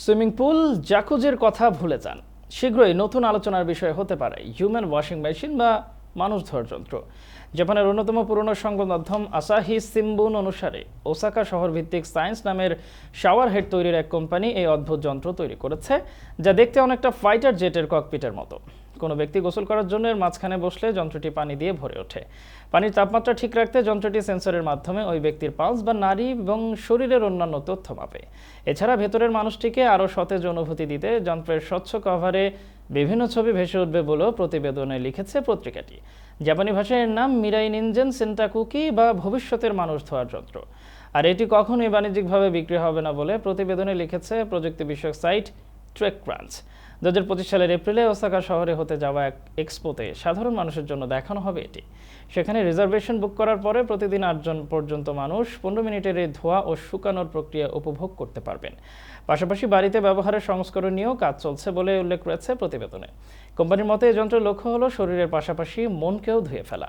Swimming pool জাকুজের কথা ভুলে যান। শীঘ্রই নতুন আলোচনার বিষয় হতে পারে, হিউম্যান ওয়াশিং মেশিন বা মানুষ ধর যন্ত্র। জাপানের অন্যতম পুরনো সংবাদ মাধ্যম আসাহি সিম্বুন অনুসারে, ওসাকা শহর ভিত্তিক সায়েন্স নামের শাওয়ার হেড তৈরির এক কোম্পানি এই অদ্ভুত যন্ত্র তৈরি করেছে, যা দেখতে অনেকটা ফাইটার জেটের ককপিটের মতো। কোনো ব্যক্তি গোসল করার জন্য এর মাঝখানে বসলে যন্ত্রটি পানি দিয়ে ভরে ওঠে। পানির তাপমাত্রা ঠিক রাখতে যন্ত্রটি সেন্সরের মাধ্যমে ওই ব্যক্তির পালস বা নারী এবং শরীরের অন্যান্য তথ্য মাপে। এছাড়া ভেতরের মানুষটিকে আরও সতেজ অনুভূতি দিতে যন্ত্রের স্বচ্ছ কভারে বিভিন্ন ছবি ভেসে উঠবে বলেও প্রতিবেদনে লিখেছে পত্রিকাটি। জাপানি ভাষায় এর নাম মিরাই নিনজেন সেন্টাকুকি বা ভবিষ্যতের মানুষ ধোয়ার যন্ত্র। আর এটি কখনোই বাণিজ্যিকভাবে বিক্রি হবে না বলে প্রতিবেদনে লিখেছে প্রযুক্তি বিষয়ক সাইট ট্রেক ক্রাঞ্চ। দু হাজার পঁচিশ সালের এপ্রিলে ওসাকা শহরে হতে যাওয়া এক এক্সপোতে সাধারণ মানুষের জন্য দেখানো হবে এটি। সেখানে রিজার্ভেশন বুক করার পরে প্রতিদিন আটজন পর্যন্ত মানুষ পনেরো মিনিটের এই ধোয়া ও শুকানোর প্রক্রিয়া উপভোগ করতে পারবেন। পাশাপাশি বাড়িতে ব্যবহারের সংস্করণ নিয়েও কাজ চলছে বলে উল্লেখ রয়েছে প্রতিবেদনে। কোম্পানির মতে, এই যন্ত্রের লক্ষ্য হলো শরীরের পাশাপাশি মনকেও ধুয়ে ফেলা।